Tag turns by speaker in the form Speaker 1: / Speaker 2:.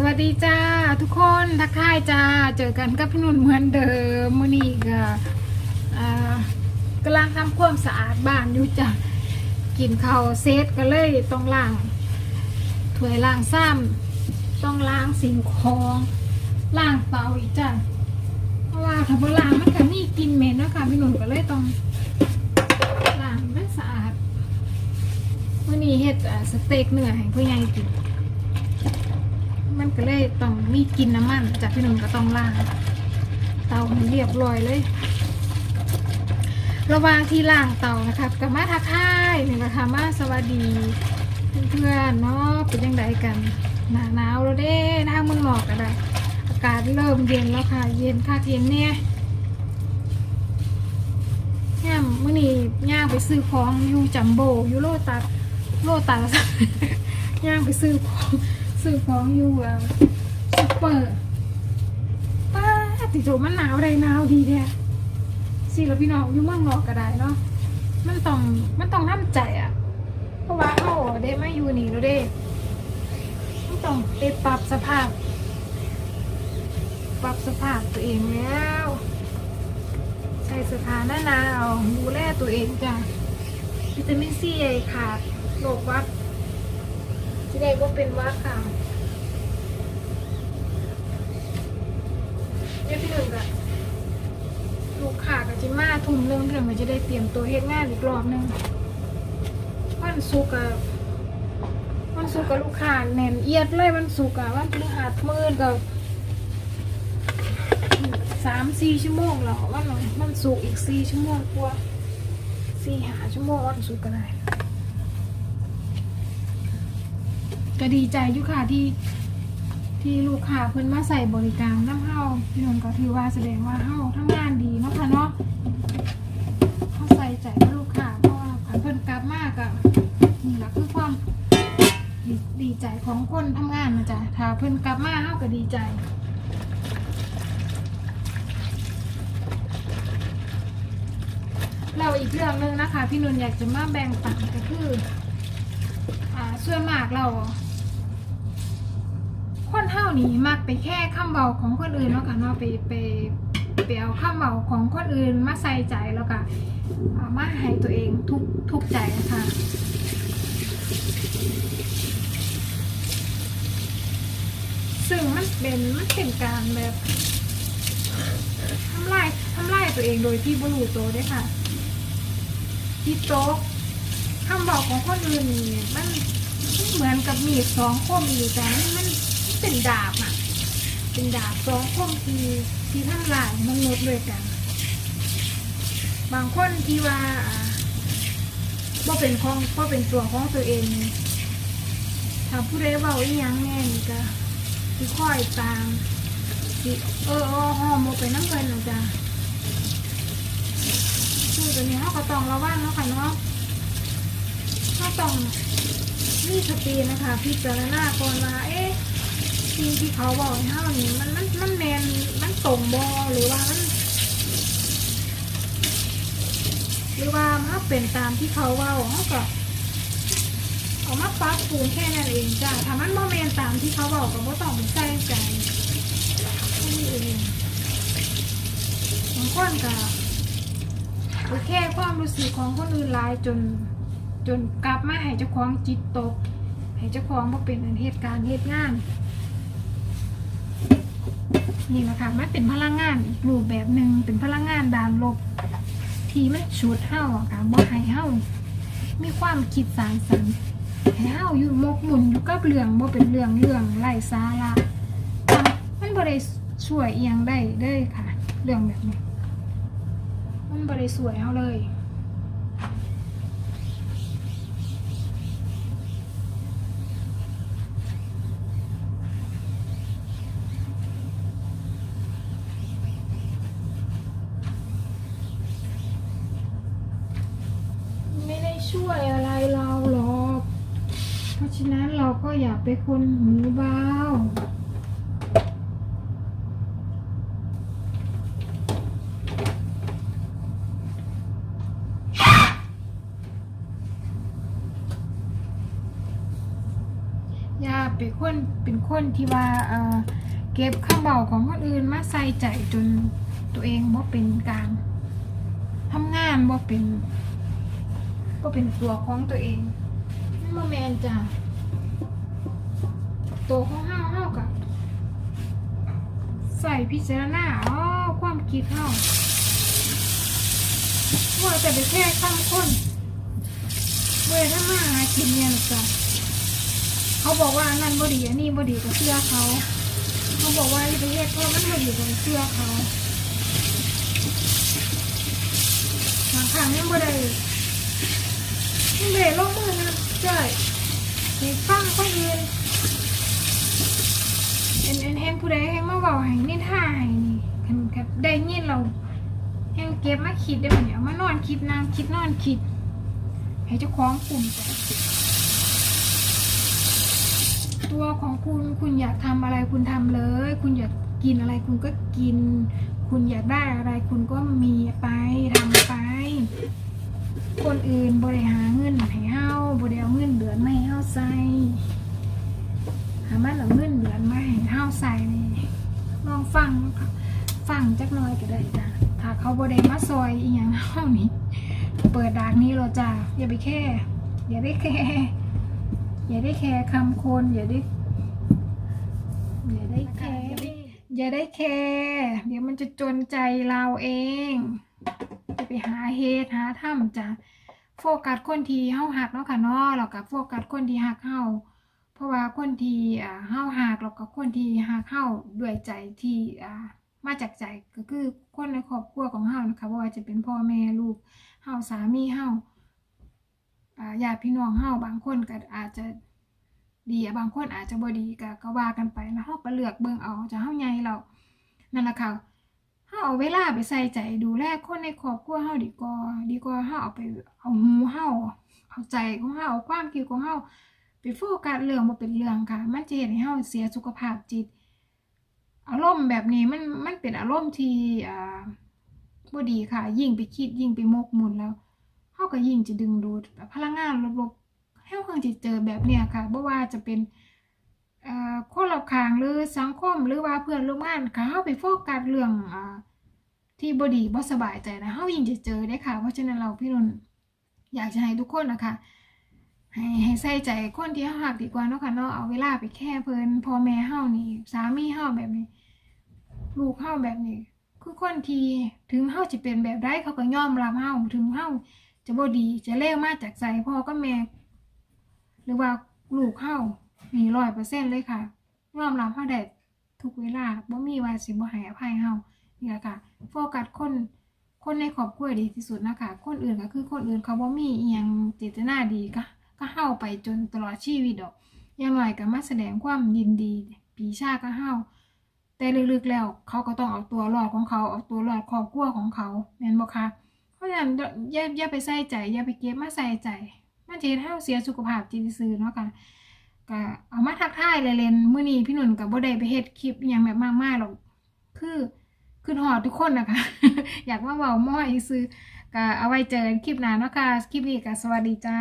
Speaker 1: สวัสดีจ้าทุกคนทักทายจ้าเจอกันกับพี่นุ่นเหมือนเดิมมื้อนี้ก็อ่ากำลังทำความสะอาดบ้านอยู่จ้ะกินข้าวเซตก็เลยต้องล้างถ้วยล้างซ้ำต้องล้างสิ่งของล้างเตาอีกจ้ะเพราะว่าถ้าบ่ล้างมันก็นี่กลินเหม็นนะคะพี่นุ่นก็เลยต้องล้างให้สะอาดมื้อนี้เฮ็ดสเต็กเนื้อให้ผู้ใหญ่กิน มันก็เลยต้องมีกินน้ำมันจากพี่หนุ่มก็ต้องล้าง เตาให้เรียบร้อยเลย ระหว่างที่ล้างเตานะครับก็มาทักทายนี่นะคะมาสวัสดีเพื่อนๆเนาะเป็นยังไงกันหนาหนาวแล้วเด้ทางเมืองนอกก็ได้อากาศเริ่มเย็นแล้วค่ะ เย็นค่ะเย็นเนี่ยย่ามมื่อนี้ย่างไปซื้อของอยู่จัมโบอยู่โลตัสโลตัสย่างไปซื้อของ ซื้อของอยู่อะซุปเปอร์ป้าติดโจมันหนาวได้หนาวดีแท้สิแล้วพี่น้องอยู่เมืองนอกก็ได้เนาะมันต้องมันต้องน้ำใจอะ เพราะว่าเขาเด้ไม่อยู่นี่แล้วเด้มันต้องไปปรับสภาพ ปรับสภาพตัวเองแล้วใส่สอผ้าน้าหนาวดูแลตัวเองจ้ะวิตามินซีขาดโรควัด ที่ได้ก็เป็นว่าค่ะเนี่ยพี่หนึ่งอะลูกค้ากับจิมาทุ่มหนึงเพื่อนมันจะได้เตรียมตัวเฮ็ดงานอีกรอบหนึงวันศุกร์อะวันศุกร์กับลูกค้าแน่นเอียดเลยวันศุกร์อะวันพฤหัสมืดกับสามสี่ชั่วโมงแล้ววันหนึ่งวันศุกร์อีกสี่ชั่วโมงกว่าสี่หาชั่วโมงวันศุกร์ก็ได้ ก็ดีใจอยู่ค่ะที่ที่ลูกค้าเพิ่นมาใส่บริการน้ำเฮาพี่นนท์ก็ถือว่าแสดงว่าเฮาทำงานดีเนาะค่ะเนาะเขาใส่ใจกับลูกค้าเพราะว่าเพิ่นกลับมากอะนี่แหละคือความดีดีใจของคนทำงานนะจ๊ะถ้าเพิ่นกลับมาเฮาก็ดีใจเราอีกเรื่องหนึ่งนะคะ พี่นนท์อยากจะมาแบ่งปันก็คือ อ่าส่วนมากเรา เท่านี้มักไปแค่คำเบาของคนอื่นเนาะค่ะเนาะไปไปไปเอาคำเบาของคนอื่นมาใส่ใจแล้วก็มาให้ตัวเองทุกทุกใจนะคะซึ่งมันเป็นมันเป็นการแบบทำลายทำลายตัวเองโดยที่บรู้ตัวด้วยค่ะที่โต๊ะคำบอกของคนอื่นนี่มันมันเหมือนกับมีดสองคมอยู่แต่มัน เป็นดาบอะ เป็นดาบสองคมที่ที่ท่านหลายมนุษย์ด้วยกัน บางคนที่ว่าอ่าว่าเป็นของว่าเป็นตัวของตัวเองถ้าผู้ใดเบาอีหยังแน่นี่ก็ที่ค่อยตามที่เออออหอมไปน้ำเงินนะจ๊ะคือตัวนี้เขาก็ต้องระวังเนาะค่ะเนาะก็ต้องมีสตินะคะพิจารณาก่อนว่าเอ๊ะ สิ่ที่เขาบอกให้เฮานี่มันมันมันแมนมันตรงบอหรือว่ามันหรือว่าถ้าเป็นตามที่เขาเว่าเขาก็เอามาปรับปรุงแค่นั้นเองจ้ะถ้ามันโมเมนตามที่เขาบอกก็บ่ต้องไปใส่ใจคนี้เองบางคนก็โอเคความรู้สึกของคนอื่นลายจนจนกลับมาให้เจ้าของจิตตกให้เจ้าของมาเป็นอันเหตุการณ์เหตุงาน นี่นะคะมันเป็นพลังงานอีกรูปแบบหนึ่งเป็นพลังงานด้านลบ ที่มันชุดเฮ้าอะค่ะบ่ให้เฮ้ามีความคิดสร้างสรรค์ให้เฮ้าอยู่มกมุ่นอยู่กับเรื่องบ่เป็นเรื่องเรื่องไร้สาระมันบ่ได้ช่วยเอียงได้เลยค่ะ เรื่องแบบนี้มันบ่ได้สวยเฮาเลย ช่วยอะไรเราหรอก เพราะฉะนั้นเราก็อย่าไปคนหูเบาอย่าเป็นคนเป็นคนที่ว่าเอ่อเก็บข้าวเบาของคนอื่นมาใส่ใจจนตัวเองบ่เป็นกลางทำงานบ่เป็น บ่เป็นตัวของตัวเองนั่นบ่แมนจ้ะตัวของเฮาเฮากับใส่พิจารณาอ๋อความคิดเฮาว่าแต่ไปแค่ข้างคนเมื่อถ้ามาหากินเนี่ยนะจ๊ะเขาบอกว่านั่นบดีอันนี้บดีกับเสื้อเขาเขาบอกว่าอย่าไปเฮ็ดเพราะมันบดีกับเสื้อเขาบางครั้งยังบ่ได้ ยังบ่ได้ลงมือนะเจ้ยเห็นฟังคนอื่นเห็นเห็นเห็นผู้ใดให้มาเว้าให้นิทาให้นี่คันคันได้ยินเราแฮงเก็บมาคิดได้บ่เนี่ยเอามานอนคิดนางคิดนอนคิด ให้เจ้าของกลุ่มใจตัวของคุณคุณอยากทำอะไรคุณทำเลย คุณอยากกินอะไรคุณก็กิน คุณอยากได้อะไรคุณก็มีไปทำไป คนอื่นบริหารเงินให้เฮาบริเอาเงินเดือนมาให้เฮาใส่หามันเอาเงินเดือนมาให้เฮาใส่นี่ลองฟังฟังจักหน่อยก็ได้จ้ะถ้าเขาบริมาซอยอีหยังเฮานี่เปิดดากนี้เราจ้ะอย่าไปแค่ อย่าได้แค่อย่าได้แคร์คำคนอย่าได้อย่าได้แคร์อย่าได้แคร์เดี๋ยวมันจะจนใจเราเอง ไปหาเหตุหาถ้ำจ้ะโฟกัสคนที่เฮาหักเนาะค่ะเนาะแล้วก็โฟกัสคนที่หักเฮาเพราะว่าคนที่อ่าเฮาหักแล้วก็คนที่หักเฮาด้วยใจที่อ่ามาจากใจก็คือคนในครอบครัวของเฮานะคะบ่ว่าจะเป็นพ่อแม่ลูกเฮาสามีเฮาอ่าญาติพี่น้องเฮาบางคนก็อาจจะดีบางคนอาจจะบ่ดีก็ก็ว่ากันไปแล้วเฮาก็เลือกเบิ่งเอาจะเฮาใหญ่แล้วนั่นล่ะค่ะ เฮาเอาเวลาไปใส่ใจดูแลคนในครอบครัวเฮาดีกว่าดีกว่าเฮาเอาไปเอาหูเฮาเอาใจของเฮาเอาความคิดของเฮาไปโฟกัสเรื่องบ่เป็นเรื่องค่ะ มันจะเฮ็ดให้เฮาเสียสุขภาพจิต อารมณ์แบบนี้มันมันเป็นอารมณ์ที่อ่าบ่ดีค่ะ ยิ่งไปคิดยิ่งไปมกมุ่นแล้วเขาก็ยิ่งจะดึงดูดพลังงานลบๆให้เขาจะเจอแบบเนี้ยค่ะบ่ว่าจะเป็น คนรอบข้างหรือสังคมหรือว่าเพื่อนร่วมงานค่ะเขาไปโฟกัสเรื่องอที่บดีบ่สบายใจนะเขายิ่งจะเจอได้ค่ะ เพราะฉะนั้นเราพี่นนท์อยากจะให้ทุกคนนะคะให้ให้ใส่ใจคนที่เขาหักดีกว่าเนาะค่ะเนาะเอาเวลาไปแค่เพิ่นพ่อแม่เฮานี่ สามีเฮาแบบนี้ ลูกเฮาแบบนี้ คือคนที่ถึงเฮาจะเป็นแบบใดเขาก็ยอมรับเฮาถึงเฮาจะบ่ดีจะเลวมาจากใจพ่อก็แม่ หรือว่าลูกเข้า มีร้อยเปอร์เซ็นต์เลยค่ะยอมรับเฮาได้ทุกเวลาบ่มีว่าสิบ่ให้อภัยเฮานี่แหละค่ะ โฟกัสคนคนในครอบครัวดีที่สุดนะคะ คนอื่นก็คือคนอื่นเขาบ่มีอีหยังเจตนาดีก็ก็เฮาไปจนตลอดชีวิตดอกอย่างน้อยก็มาแสดงความยินดีปีชาก็เฮาแต่ลึกๆแล้ว เขาก็ต้องเอาตัวรอดของเขาเอาตัวรอดครอบครัวของเขาแม่นบ่คะเพราะฉะนั้นอย่าอย่าไปใส่ใจอย่าไปเก็บมาใส่ใจ มันจะเฮ็ดให้เราเสียสุขภาพจิตซื่อๆเนาะค่ะ ก็เอามาทักทายเลยเลนเมื้อนี้พี่หนุ่นกับบ่ได้ไปเฮ็ดคลิปอหยังแบบมากๆหรอกคือคือหอดทุกคนนะคะ อยากมาเว้าม้อยซื้อก็เอาไว้เจอคลิปหน้าเนาะค่ะคลิปนี้ก็สวัสดีจ้า